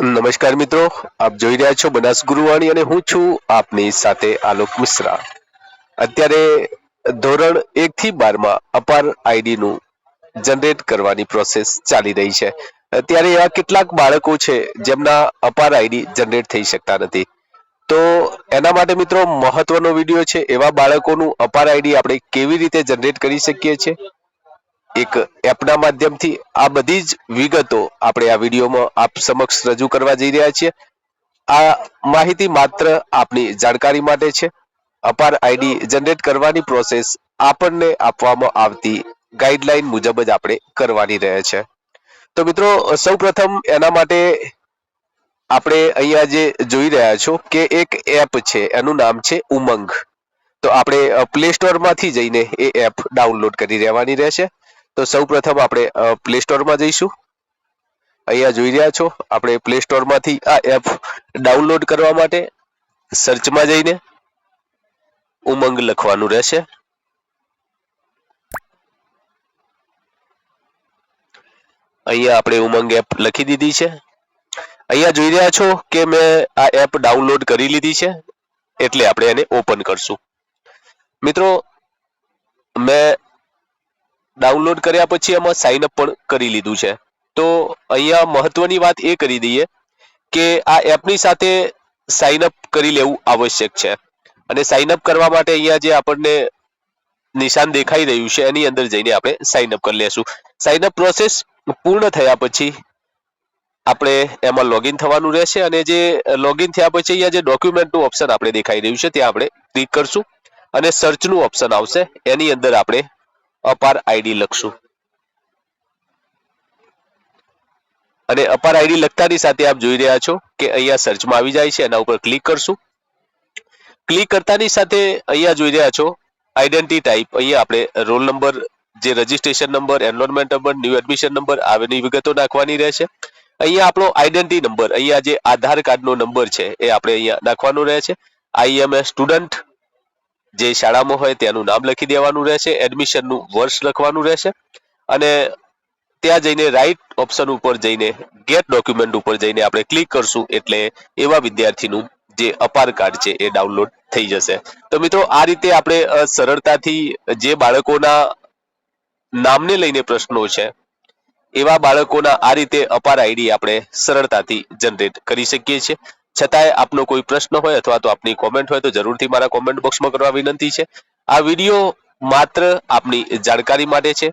નમસ્કાર મિત્રો, આપ જોઈ રહ્યા છો બનાસ ગુરુવાણી અને હું છું આપની સાથે આલોક મિશ્રા. અત્યારે ધોરણ એક થી બારમાં અપાર આઈડી નું જનરેટ કરવાની પ્રોસેસ ચાલી રહી છે. અત્યારે એવા કેટલાક બાળકો છે જેમના અપાર આઈડી જનરેટ થઈ શકતા નથી. તો એના માટે મિત્રો મહત્વનો વીડિયો છે, એવા બાળકોનું અપાર આઈડી આપણે કેવી રીતે જનરેટ કરી શકીએ છીએ? એક એપના માધ્યમથી આ બધી જ વિગતો આપણે આ વિડીયોમાં આપ સમક્ષ રજૂ કરવા જઈ રહ્યા છીએ. આ માહિતી માત્ર આપની જાણકારી માટે છે. અપાર આઈડી જનરેટ કરવાની પ્રોસેસ આપણને આપવામાં આવતી ગાઈડલાઈન મુજબ જ આપણે કરવાની રહે છે. તો મિત્રો, સૌપ્રથમ એના માટે આપણે અહીંયા જે જોઈ રહ્યા છો કે એક એપ છે, એનું નામ છે ઉમંગ. તો આપણે પ્લે સ્ટોરમાંથી જઈને એ એપ ડાઉનલોડ કરી રહેવાની રહેશે. તો સૌ પ્રથમ આપણે પ્લે સ્ટોરમાં જઈશું. અહીંયા જોઈ રહ્યા છો, આપણે પ્લે સ્ટોરમાંથી આ એપ ડાઉનલોડ કરવા માટે સર્ચમાં જઈને ઉમંગ લખવાનું રહેશે. અહીંયા આપણે ઉમંગ એપ લખી દીધી છે. અહીંયા જોઈ રહ્યા છો કે મેં આ એપ ડાઉનલોડ કરી લીધી છે, એટલે આપણે એને ઓપન કરશું. મિત્રો, મેં ડાઉનલોડ કર્યા પછી એમાં સાઇન અપ પણ કરી લીધું છે. તો અહીંયા મહત્વની વાત એ કરી દઈએ કે આ એપની સાથે સાઇન અપ કરી લેવું આવશ્યક છે. અને સાઇન અપ કરવા માટે અહીંયા જે આપણને નિશાન દેખાઈ રહ્યું છે, એની અંદર જઈને આપણે સાઇન અપ કરી લેશું. સાઇન અપ પ્રોસેસ પૂર્ણ થયા પછી આપણે એમાં લોગિન થવાનું રહેશે અને જે લોગિન થયા પછી અહીંયા જે ડોક્યુમેન્ટનું ઓપ્શન આપણે દેખાઈ રહ્યું છે, ત્યાં આપણે ક્લિક કરશું અને સર્ચનું ઓપ્શન આવશે. એની અંદર આપણે અપાર આઈડી લખશું. અને અપાર આઈડી લખતાની સાથે આપ જોઈ રહ્યા છો કે અહીંયા સર્ચમાં આવી જાય છે, એના ઉપર ક્લિક કરશું. ક્લિક કરતાની સાથે અહીંયા જોઈ રહ્યા છો આઈડેન્ટિટી ટાઈપ અહીંયા આપણે રોલ નંબર જે registration number enrolment number new admission number આવેની વિગતો નાખવાની રહેશે. અહીંયા આપણો આઈડેન્ટિટી નંબર અહીંયા જે આધાર કાર્ડનો નંબર છે, એ આપણે અહીંયા નાખવાનો રહે છે. આઈએમએસ સ્ટુડન્ટ જે શાળામાં હોય તેનું નામ લખી દેવાનું રહેશે એડમિશનનું વર્ષ લખવાનું રહેશે અને ત્યાં જઈને રાઈટ ઓપ્શન ઉપર જઈને ગેટ ડોક્યુમેન્ટ ઉપર જઈને આપણે ક્લિક કરશું એટલે એવા વિદ્યાર્થીનું જે અપાર કાર્ડ છે એ ડાઉનલોડ થઈ જશે. તો મિત્રો, આ રીતે આપણે સરળતાથી જે બાળકોના નામને લઈને પ્રશ્નો છે, એવા બાળકોના આ રીતે અપાર આઈડી આપણે સરળતાથી જનરેટ કરી શકીએ છીએ. છતાંય આપનો કોઈ પ્રશ્ન હોય અથવા તો આપની કોમેન્ટ હોય તો જરૂરથી મારા કોમેન્ટ બોક્સમાં કરવા વિનંતી છે. આ વીડિયો માત્ર આપની જાણકારી માટે છે.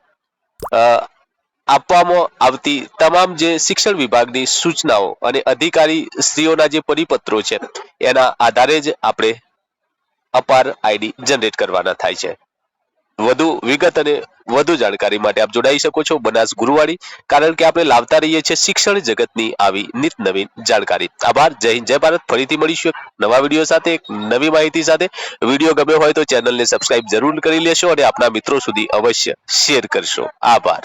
આપવામાં આવતી તમામ જે શિક્ષણ વિભાગની સૂચનાઓ અને અધિકારી શ્રીઓના જે પરિપત્રો છે, એના આધારે જ આપણે અપાર આઈડી જનરેટ કરવાના થાય છે. વધુ વિગત અને વધુ જાણકારી માટે આપ જોડાઈ શકો છો બનાસ ગુરુવાણી કારણ કે આપણે લાવતા રહીએ છીએ શિક્ષણ જગતની આવી નિત નવીન જાણકારી. આભાર, જય હિન્દ, જય ભારત. ફરીથી મળીશું નવા વીડિયો સાથે, એક નવી માહિતી સાથે. વીડિયો ગમ્યો હોય તો ચેનલને સબસ્ક્રાઇબ જરૂર કરી લેશો અને આપના મિત્રો સુધી અવશ્ય શેર કરશો. આભાર.